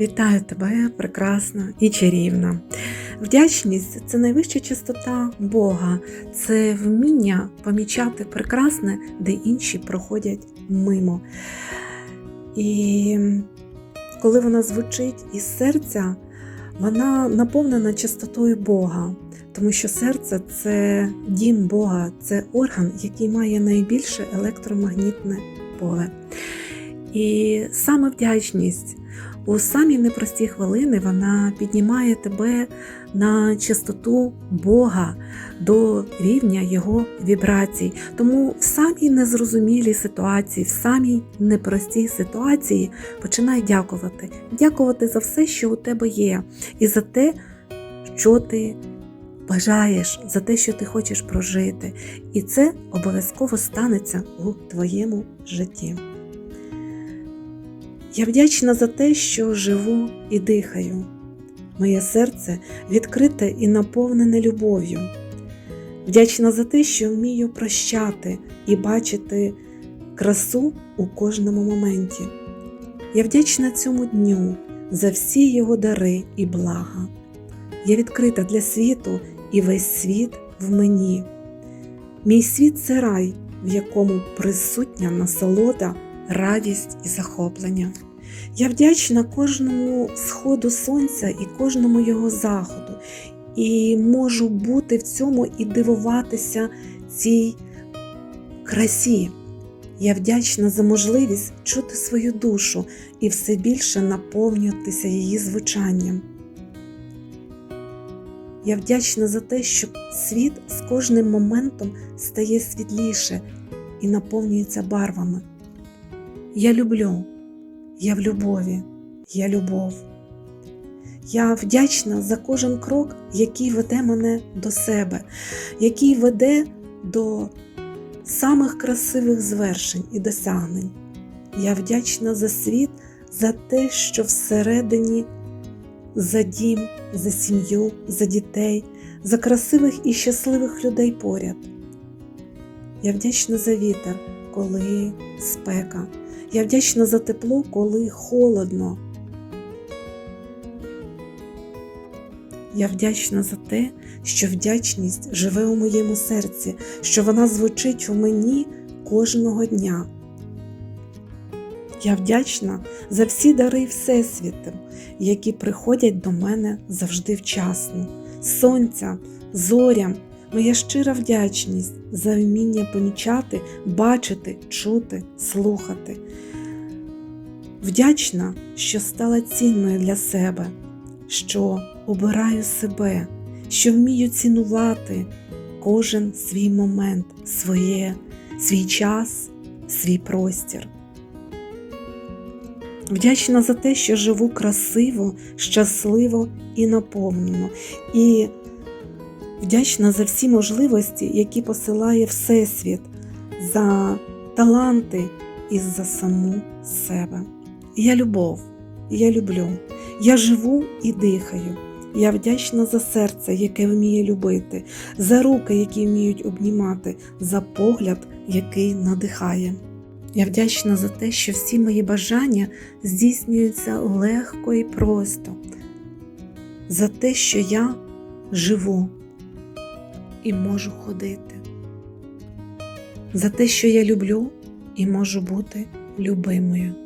Вітаю тебе, прекрасна і чарівна. Вдячність це найвища чистота Бога, це вміння помічати прекрасне, де інші проходять мимо. І коли вона звучить із серця, вона наповнена чистотою Бога, тому що серце це дім Бога, це орган, який має найбільше електромагнітне поле. І саме вдячність у самі непрості хвилини вона піднімає тебе на чистоту Бога до рівня Його вібрацій. Тому в самій незрозумілій ситуації, в самій непростій ситуації починай дякувати. Дякувати за все, що у тебе є, і за те, що ти бажаєш, за те, що ти хочеш прожити. І це обов'язково станеться у твоєму житті. Я вдячна за те, що живу і дихаю. Моє серце відкрите і наповнене любов'ю. Вдячна за те, що вмію прощати і бачити красу у кожному моменті. Я вдячна цьому дню за всі його дари і блага. Я відкрита для світу і весь світ в мені. Мій світ це рай, в якому присутня насолода радість і захоплення. Я вдячна кожному сходу сонця і кожному його заходу, і можу бути в цьому і дивуватися цій красі. Я вдячна за можливість чути свою душу і все більше наповнюватися її звучанням. Я вдячна за те, що світ з кожним моментом стає світліше і наповнюється барвами. Я люблю, я в любові, я любов. Я вдячна за кожен крок, який веде мене до себе, який веде до самих красивих звершень і досягнень. Я вдячна за світ, за те, що всередині за дім, за сім'ю, за дітей, за красивих і щасливих людей поряд. Я вдячна за вітер, коли спека. Я вдячна за тепло, коли холодно. Я вдячна за те, що вдячність живе у моєму серці, що вона звучить у мені кожного дня. Я вдячна за всі дари Всесвіту, які приходять до мене завжди вчасно. Сонця, зорям, моя щира вдячність за вміння помічати, бачити, чути, слухати. Вдячна, що стала цінною для себе, що обираю себе, що вмію цінувати кожен свій момент, своє, свій час, свій простір. Вдячна за те, що живу красиво, щасливо і наповнено. І вдячна за всі можливості, які посилає Всесвіт, за таланти і за саму себе. Я любов, я люблю, я живу і дихаю. Я вдячна за серце, яке вміє любити, за руки, які вміють обнімати, за погляд, який надихає. Я вдячна за те, що всі мої бажання здійснюються легко і просто, за те, що я живу і можу ходити, за те, що я люблю і можу бути любимою.